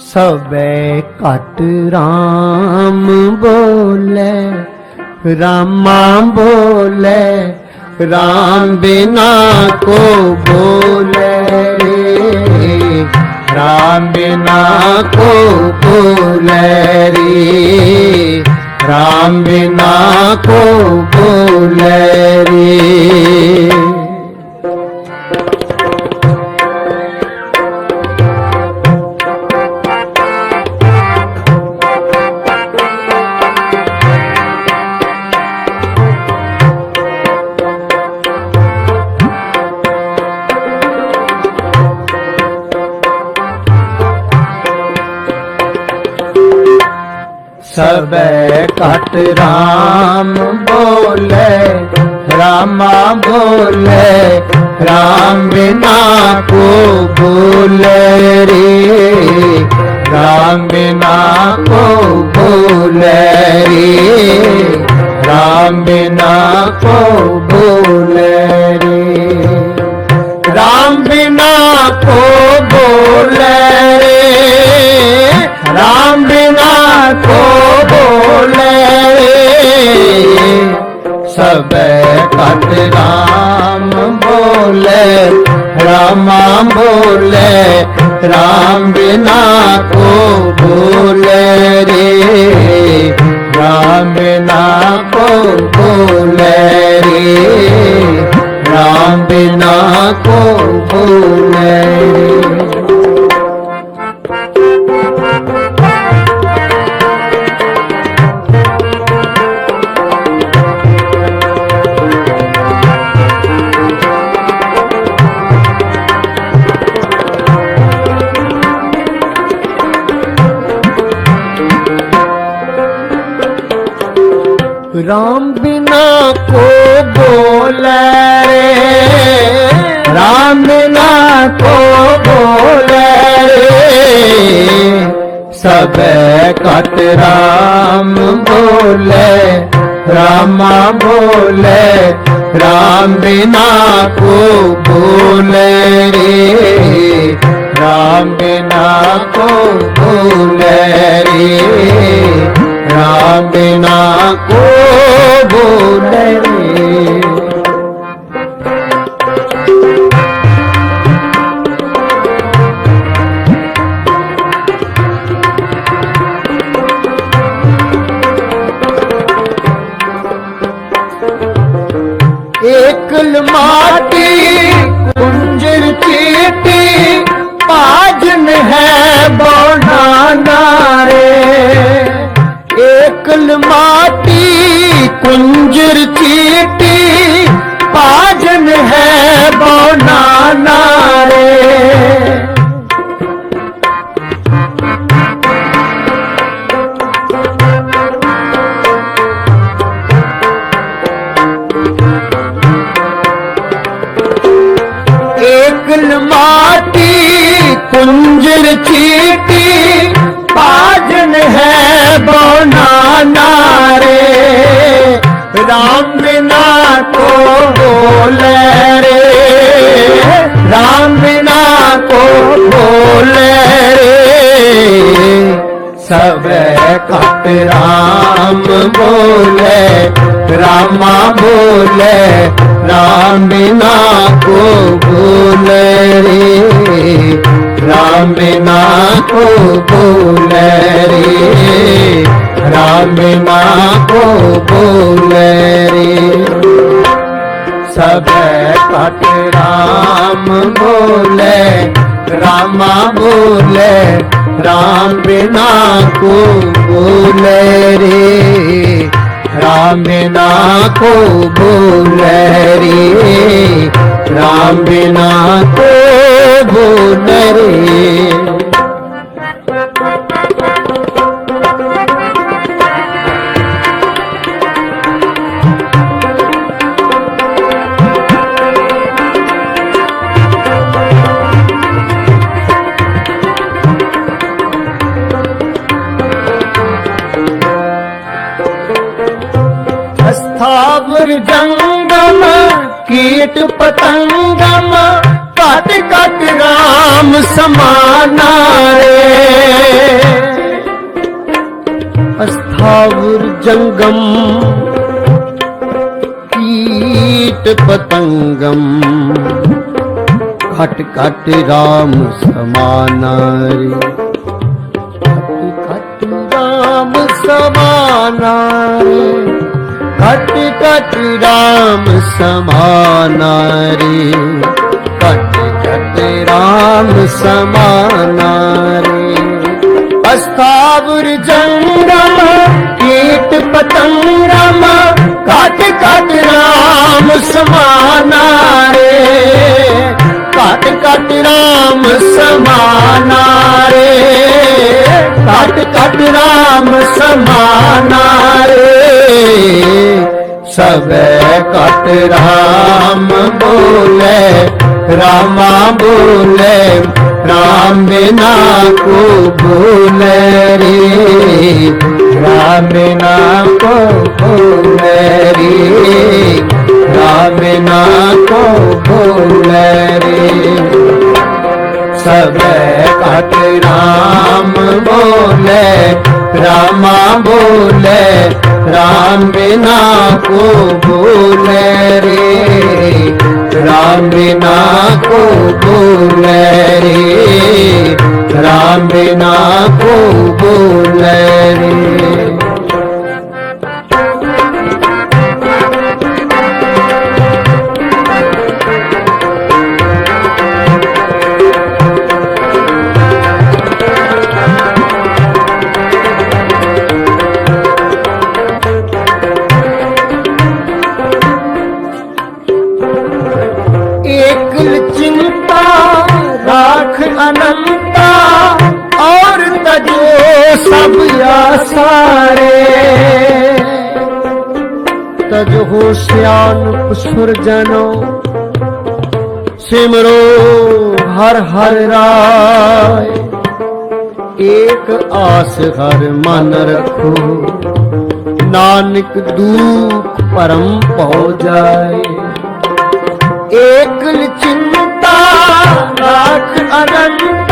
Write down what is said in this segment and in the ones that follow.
ਸਭੈ ਘਟ RAM ਬੋਲੇ, ਰਾਮਾ ਬੋਲੇ RAM ਬਿਨਾ ਕੋ ਬੋਲੇ। ਰੇ RAM ਬਿਨਾ ਕੋ ਬੋਲੇ ਰੇ RAM ਬਿਨਾ ਕੋ ਬੋਲੇ ਰੇ। ਸਬੈ ਘਟ RAM ਬੋਲੇ, ਰਾਮਾ ਬੋਲੇ RAM ਬਿਨਾ ਕੋ ਬੋਲੇ ਰੇ। RAM ਬਿਨਾ ਕੋ ਬੋਲੇ ਰੇ RAM ਬਿਨਾ ਕੋ ਰਾਮਾ ਬੋਲੇ ਰਾਮ ਬਿਨਾ ਰਾਮ ਬਿਨਾ ਕੋ ਬੋਲੇ ਰੇ। ਰਾਮ ਬਿਨਾ ਕੋ ਬੋਲੇ ਰੇ। ਸਭੇ ਕਟ ਰਾਮ ਬੋਲੇ, ਰਾਮਾ ਬੋਲੇ, ਰਾਮ ਬਿਨਾ ਕੋ ਬੋਲੇ ਰੇ। ਰਾਮ ਬਿਨਾ ਕੋ ਬੋਲੇ ਰੇ। बिना को बोले एकल माटी कुंजर चीटी पाजन है बोनाना। அரக்கல் மாட்டி கொஞ்சிருக்க ਰਾਮ ਬਿਨਾ ਕੋ ਬੋਲੇ ਰੇ ਰਾਮ ਬਿਨਾ ਕੋ ਬੋਲੇ ਰੇ ਸਭੇ ਘਟ ਰਾਮ ਬੋਲੇ ਰਾਮਾ ਬੋਲੇ ਰਾਮ ਬਿਨਾ ਕੋ ਬੋਲੇ ਰੇ ਰਾਮ ਬਿਨਾ ਕੋ ਬੋਲੇ ਰੇ ਰਾਮ ਬਿਨਾ ਕੋ ਬੋਲੇ ਸਭੈ ਘਟ RAM ਬੋਲੇ, ਰਾਮਾ ਬੋਲੇ RAM ਬਿਨਾ ਕੋ ਬੋਲੇ ਰੇ। RAM ਬਿਨਾ ਕੋ ਬੋਲੇ ਰੇ। RAM ਬਿਨਾ ਕੋ ਬੋਲੇ ਰੇ। ਮਰਜੰਗਮ ਕੀਟ ਪਤੰਗਮ ਘਟ ਘਟ ਰਾਮ ਸਮਾਨਾ ਰੇ ਅਸਥਾਵਰ ਜੰਗਮ, ਕੀਟ ਪਤੰਗਮ। ਘਟ ਘਟ ਰਾਮ ਸਮਾਨਾ ਰੇ ਘਟ ਘਟ ਰਾਮ ਸਮਾਨਾ ਰੇ ਘਟ ਘਟ ਰਾਮ ਸਮਾਨਾ ਰੇ ਘਟ ਘਟ ਰਾਮ ਸਮਾਨਾ ਰੇ ਅਸਥਾਵਰ ਜੰਗਮ ਕੀਟ ਪਤੰਗਮ ਘਟ ਘਟ ਰਾਮ ਸਮਾਨਾ ਰੇ ਘਟ ਘਟ ਰਾਮ ਸਮਾਨਾ ਰੇ ਘਟ ਘਟ ਰਾਮ ਸਮਾਨਾ ਸਭੈ ਕਟ ਰਾਮ ਬੋਲੇ, ਰਾਮਾ ਬੋਲੇ, ਰਾਮ ਬਿਨਾ ਕੋ ਬੋਲੇ ਰੇ। ਰਾਮ ਬਿਨਾ ਕੋ ਬੋਲੇ ਰੇ। ਰਾਮ ਬਿਨਾ ਕੋ ਬੋਲੇ ਰੇ। ਸਭੈ ਕਟ ਰਾਮ ਬੋਲੇ ਰਾਮਾ ਬੋਲੇ, ਰਾਮ ਬਿਨਾ ਕੋ ਬੋਲੇ ਰੇ। ਰਾਮ ਬਿਨਾ ਕੋ ਬੋਲੇ ਰੇ। ਰਾਮ ਬਿਨਾ ਕੋ ਆਪ ਸੁਰਜਨੋ ਸਿਮਰੋ ਹਰ ਹਰ ਰਾਏ। ਏਕ ਆਸ ਹਰ ਮਨ ਰੱਖੋ। ਨਾਨਕ ਦੂਖ ਪਰਮ ਪਉ ਜਾਏ। ਏਕ ਚਿੰਤਾ ਨਾਖ ਅਨੰਤ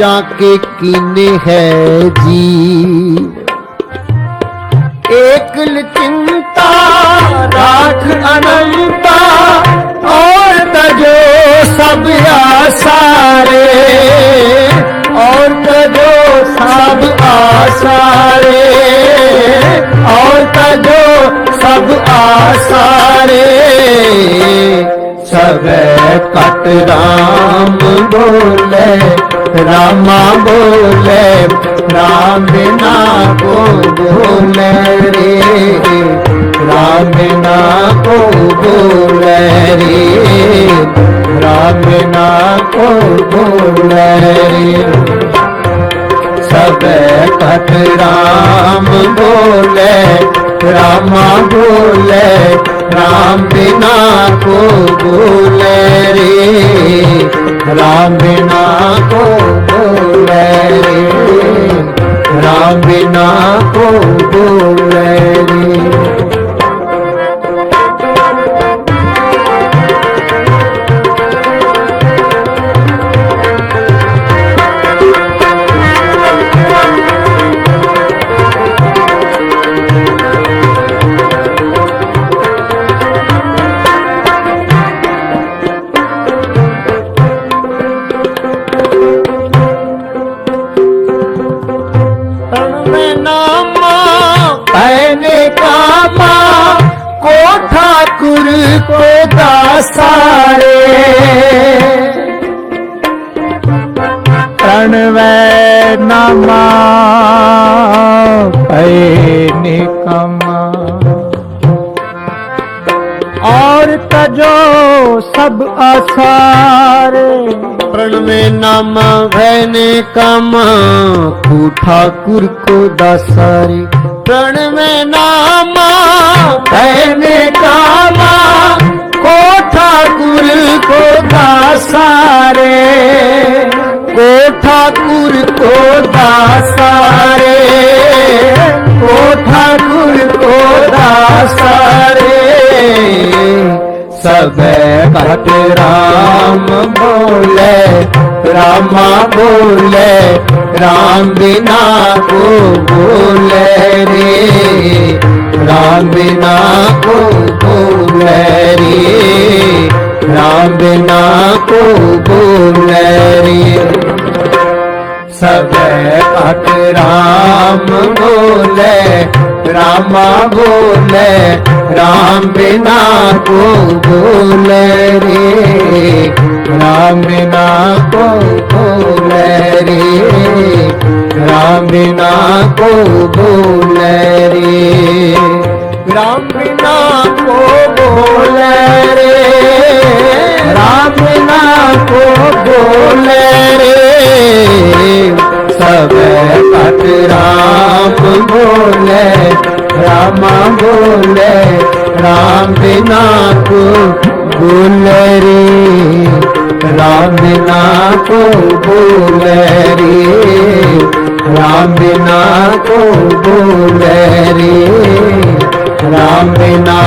ਜਾ ਕੇ ਕੀਨੇ ਹੈ ਜੀ ਏਕਲ ਚਿੰਤਾ ਰਾਖ ਅਨੰਤਾ, ਔਰ ਤਜੋ ਸਭ ਆਸਾਰੇ, ਔਰ ਤਜੋ ਸਭ ਆਸਾਰੇ, ਔਰ ਤਜੋ ਸਭ ਆਸਾਰੇ। ਸਭੈ ਕਟ ਰਾਮ ਰਾਮਾ ਬੋਲੇ, ਰਾਮ ਬਿਨਾ ਕੋ ਬੋਲੇ ਰੇ। ਰਾਮ ਬਿਨਾ ਕੋ ਬੋਲੇ ਰੇ। ਰਾਮ ਬਿਨਾ ਕੋ ਬੋਲੇ ਰੇ। ਸਭੇ ਕਟ ਰਾਮ ਬੋਲੇ, ਰਾਮਾ ਬੋਲੇ। प्रणवै नमा पै निकमा और तजो सब आसारे प्रण में नाम भैने कामा को ठाकुर को दासारे प्रण में नामा भैने कामा को ठाकुर को दासारे को ठाकुर को दासारे ओ ठाकुर को दासारे सब भट राम बोले रामा बोले राम बिना को बोले रे राम बिना को बोले रे रामा बोले राम बिना को बोले रे राम बिना को बोले रे राम बिना को बोले रे राम बिना को बोले रे राम बिना को बोले रे सब पट राम बोले ਰਾਮਾ ਬੋਲੇ, ਰਾਮ ਬਿਨਾ ਕੋ ਬੋਲੇ ਰੇ, ਰਾਮ ਬਿਨਾ ਕੋ ਬੋਲੇ ਰੇ, ਰਾਮ ਬਿਨਾ ਕੋ ਬੋਲੇ ਰੇ, ਰਾਮ ਬਿਨਾ